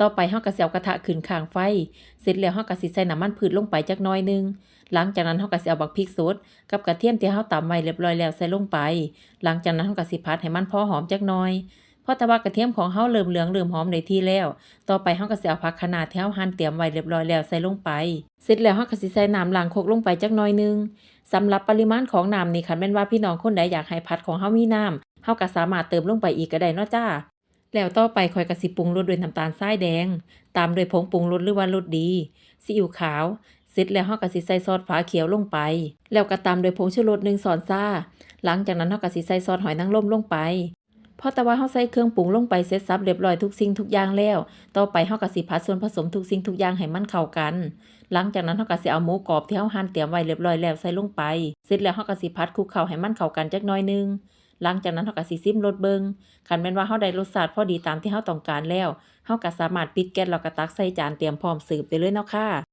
ต่อไปเฮาก็สิเอากระทะขึ้นข้างไฟ เสร็จแล้วเฮาก็สิใส่น้ำมันพืชลงไปจักน่อยหนึง หลังจากนั้นเฮาก็สิเอาบักพริกสดกับกระเทียมที่เฮาตำไว้เรียบร้อยแล้วใส่ลงไป หลังจากนั้นเฮาก็สิผัดให้มันพอหอมจักน่อยพอต่ว่ากระเทียมของเฮาเริ่มเหลืองเริ่มหอมได้ที่แล้ว ต่อไปเฮาก็สิเอาผักคะน้าที่เฮาหั่นเตรียมไว้เรียบร้อยแล้วใส่ลงไป เสร็จแล้วเฮาก็สิใส่น้ำล้างโคกลงไปจักน่อยหนึงสำหรับปริมาณของน้ำนี่คันแม่นว่าพี่น้องคนใดอยากให้ผัดของเฮามีน้ำเฮาก็สามารถเติมลงไปอีกก็ได้เนาะจ้า แล้วต่อไปข้อยก็สิปรุงรสด้วยน้ำตาลทรายแดง ตามด้วยผงปรุงรสหรือว่ารสดีซีอิ๊วขาวเสร็จแล้วเฮาก็สิใส่ซอสฝาเขียวลงไป แล้วก็ตามด้วยผงชูรส1ช้อนซ่า หลังจากนั้นเฮาก็สิใส่ซอสหอยนางรมลงไปพอแต่ว่าเฮาใส่เครื่องปรุงลงไปเสร็จสับเรียบร้อยทุกสิ่งทุกอย่างแล้ว ต่อไปเฮาก็สิผัดส่วนผสมทุกสิ่งทุกอย่างให้มันเข้ากัน หลังจากนั้นเฮาก็สิเอาหมูกรอบที่เฮาหั่นเตรียมไว้เรียบร้อยแล้วใส่ลงไป เสร็จแล้วเฮาก็สิผัดคลุกเคล้าให้มันเข้ากันจักหน่อยนึง หลังจากนั้นเฮาก็สิซิมรสเบิงคันแม่นว่าเฮาได้รสชาติพอดีตามที่เฮาต้องการแล้วเฮาก็สามารถปิดแก๊สแล้วก็ตักใส่จานเตรียมพร้อมเสิร์ฟได้เลยเนาะค่ะ